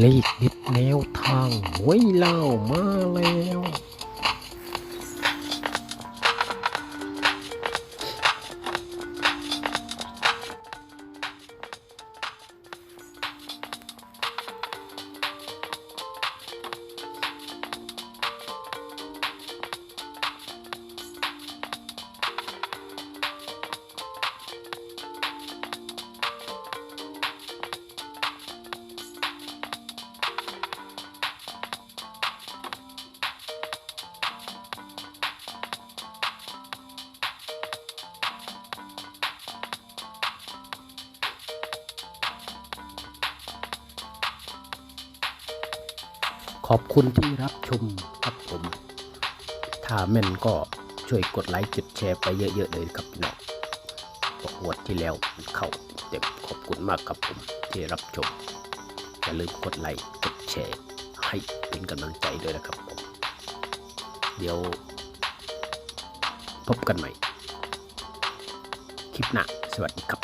เลขเด็ดแนวทางไว้เล่ามาแล้ว อบคุณที่รับชมครับผม ถ้าแม่นก็ช่วยกดไลค์กดแชร์ไปเยอะๆเลยครับพี่น้องเพราะวดที่แล้วเข้าเต็มขอบคุณมากครับผมที่รับชม อย่าลืมกดไลค์กดแชร์ให้เป็นกำลังใจด้วยนะครับผม เดี๋ยว พบกันใหม่ คลิปหน้าสวัสดีครับ